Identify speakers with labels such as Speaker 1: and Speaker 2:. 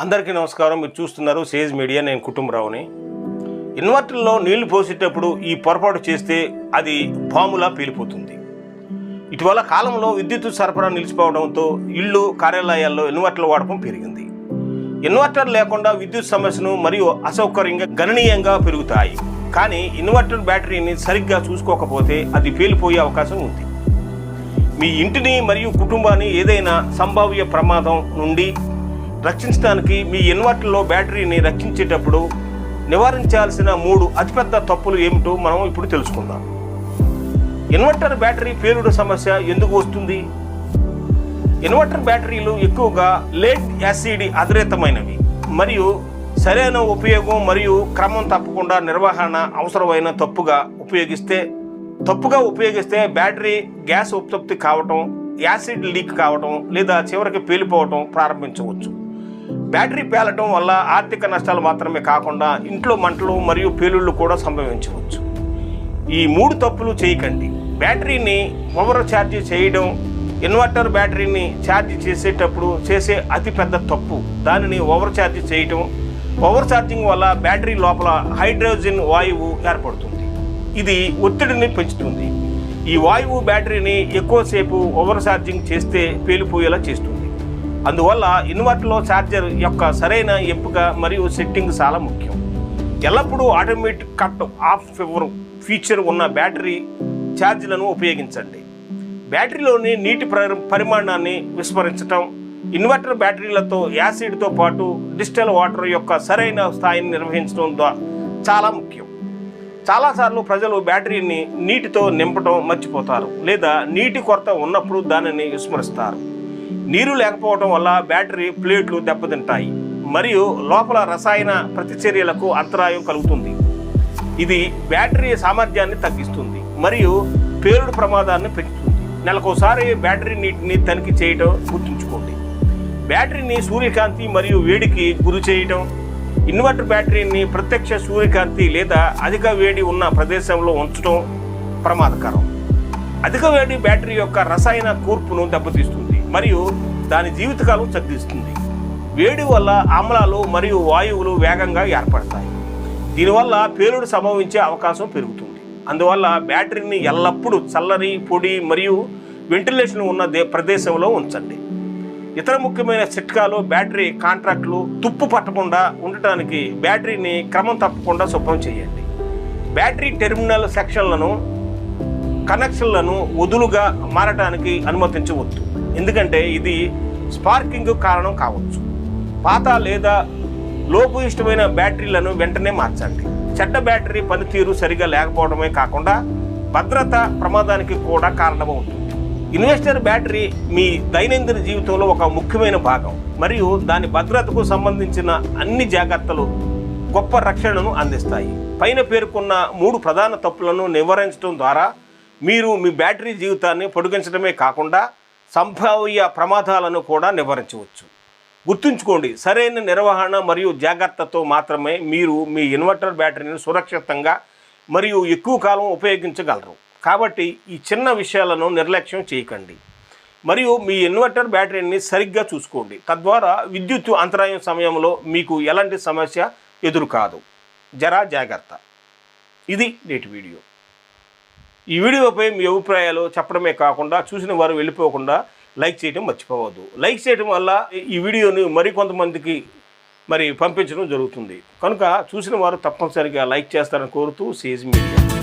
Speaker 1: అందరికీ నమస్కారం. మీరు చూస్తున్నారు సేజ్ మీడియా. నేను కుటుంబరావుని. ఇన్వర్టర్లో నీళ్ళు పోసేటప్పుడు ఈ పొరపాటు చేస్తే అది పాములా పీలిపోతుంది. ఇటీవల కాలంలో విద్యుత్ సరఫరా నిలిచిపోవడంతో ఇళ్ళు కార్యాలయాల్లో ఇన్వర్టర్ల వాడకం పెరిగింది. ఇన్వర్టర్ లేకుండా విద్యుత్ సమస్యను మరియు అసౌకర్యంగా గణనీయంగా పెరుగుతాయి. కానీ ఇన్వర్టర్ బ్యాటరీని సరిగ్గా చూసుకోకపోతే అది పేలిపోయే అవకాశం ఉంది. మీ ఇంటిని మరియు కుటుంబాన్ని ఏదైనా సంభావ్య ప్రమాదం నుండి రక్షించడానికి మీ ఇన్వర్టర్లో బ్యాటరీని రక్షించేటప్పుడు నివారించాల్సిన మూడు అతిపెద్ద తప్పులు ఏమిటో మనం ఇప్పుడు తెలుసుకుందాం. ఇన్వర్టర్ బ్యాటరీ పేలుడు సమస్య ఎందుకు వస్తుంది? ఇన్వర్టర్ బ్యాటరీలు ఎక్కువగా లేడ్ యాసిడ్ ఆధారితమైనవి మరియు సరైన ఉపయోగం మరియు క్రమం తప్పకుండా నిర్వహణ అవసరమైన తప్పుగా ఉపయోగిస్తే తప్పుగా ఉపయోగిస్తే బ్యాటరీ గ్యాస్ ఉత్పత్తి కావటం యాసిడ్ లీక్ కావటం లేదా చివరికి పేలిపోవటం ప్రారంభించవచ్చు. బ్యాటరీ పేలటం వల్ల ఆర్థిక నష్టాలు మాత్రమే కాకుండా ఇంట్లో మంటలు మరియు పేలుళ్ళు కూడా సంభవించవచ్చు. ఈ మూడు తప్పులు చేయకండి. బ్యాటరీని ఓవర్ ఛార్జ్ చేయడం ఇన్వర్టర్ బ్యాటరీని ఛార్జ్ చేసేటప్పుడు చేసే అతిపెద్ద తప్పు. దానిని ఓవర్ ఛార్జ్ చేయటం ఓవర్ ఛార్జింగ్ వల్ల బ్యాటరీ లోపల హైడ్రోజన్ వాయువు ఏర్పడుతుంది. ఇది ఒత్తిడిని పెంచుతుంది. ఈ వాయువు బ్యాటరీని ఎక్కువసేపు ఓవర్ ఛార్జింగ్ చేస్తే పేలిపోయేలా చేస్తుంది. అందువల్ల ఇన్వర్టర్లో ఛార్జర్ యొక్క సరైన ఎంపిక మరియు సెట్టింగ్ చాలా ముఖ్యం. ఎల్లప్పుడూ ఆటోమేటిక్ కట్ ఆఫ్ ఫివర్ ఫీచర్ ఉన్న బ్యాటరీ ఛార్జీలను ఉపయోగించండి. బ్యాటరీలోని నీటి పరి- పరిమాణాన్ని విస్మరించటం ఇన్వర్టర్ బ్యాటరీలతో యాసిడ్తో పాటు డిజిటల్ వాటర్ యొక్క సరైన స్థాయిని నిర్వహించడం ద్వారా చాలా ముఖ్యం. చాలాసార్లు ప్రజలు బ్యాటరీని నీటితో నింపడం మర్చిపోతారు లేదా నీటి కొరత ఉన్నప్పుడు దానిని విస్మరిస్తారు. నీరు లేకపోవడం వల్ల బ్యాటరీ ప్లేట్లు దెబ్బతింటాయి. మరియు లోపల రసాయన ప్రతిచర్యలకు అంతరాయం కలుగుతుంది. ఇది బ్యాటరీ సామర్థ్యాన్ని తగ్గిస్తుంది. మరియు పేలుడు ప్రమాదాన్ని పెంచుతుంది. నెలకోసారి బ్యాటరీ నీటిని తనిఖీ చేయటం గుర్తుంచుకోండి. బ్యాటరీని సూర్యకాంతి మరియు వేడికి గురి చేయటం ఇన్వర్టర్ బ్యాటరీని ప్రత్యక్ష సూర్యకాంతి లేదా అధిక వేడి ఉన్న ప్రదేశంలో ఉంచడం ప్రమాదకరం. అధిక వేడి బ్యాటరీ యొక్క రసాయన కూర్పును దెబ్బతీస్తుంది. మరియు దాని జీవితకాలం చదివిస్తుంది వేడి వల్ల ఆమ్లాలు మరియు వాయువులు వేగంగా ఏర్పడతాయి. దీనివల్ల పేలుడు సంభవించే అవకాశం పెరుగుతుంది. అందువల్ల బ్యాటరీని ఎల్లప్పుడూ చల్లని పొడి మరియు వెంటిలేషన్ ఉన్న దే ప్రదేశంలో ఉంచండి. ఇతర ముఖ్యమైన చిట్కాలు బ్యాటరీ కాంట్రాక్ట్లు తుప్పు పట్టకుండా ఉండటానికి బ్యాటరీని క్రమం తప్పకుండా శుభ్రం చేయండి. బ్యాటరీ టెర్మినల్ సెక్షన్లను కనెక్షన్లను వదులుగా మారటానికి అనుమతించవద్దు. ఎందుకంటే ఇది స్పార్కింగ్ కారణం కావచ్చు. పాత లేదా లోపు ఇష్టమైన బ్యాటరీలను వెంటనే మార్చండి. చెడ్డ బ్యాటరీ పనితీరు సరిగా లేకపోవడమే కాకుండా భద్రత ప్రమాదానికి కూడా కారణమవుతుంది. ఇన్వెస్టర్ బ్యాటరీ మీ దైనందిన జీవితంలో ఒక ముఖ్యమైన భాగం. మరియు దాని భద్రతకు సంబంధించిన అన్ని జాగ్రత్తలు గొప్ప రక్షణను అందిస్తాయి. పైన పేర్కొన్న మూడు ప్రధాన తప్పులను నివారించడం ద్వారా మీరు మీ బ్యాటరీ జీవితాన్ని పొడిగించడమే కాకుండా సంభావ్య ప్రమాదాలను కూడా నివారించవచ్చు. గుర్తుంచుకోండి సరైన నిర్వహణ మరియు జాగ్రత్తతో మాత్రమే మీరు మీ ఇన్వర్టర్ బ్యాటరీని సురక్షితంగా మరియు ఎక్కువ కాలం ఉపయోగించగలరు. కాబట్టి ఈ చిన్న విషయాలను నిర్లక్ష్యం చేయకండి. మరియు మీ ఇన్వర్టర్ బ్యాటరీని సరిగ్గా చూసుకోండి. తద్వారా విద్యుత్ అంతరాయం సమయంలో మీకు ఎలాంటి సమస్య ఎదురు కాదు జరా జాగ్రత్త. ఇది నేటి వీడియో. ఈ వీడియోపై మీ అభిప్రాయాలు చెప్పడమే కాకుండా చూసిన వారు వెళ్ళిపోకుండా లైక్ చేయడం మర్చిపోవద్దు. లైక్ చేయడం వల్ల ఈ వీడియోని మరికొంతమందికి మరి పంపించడం జరుగుతుంది. కనుక చూసిన వారు తప్పనిసరిగా లైక్ చేస్తారని కోరుతూ సీజ్ మీడియా.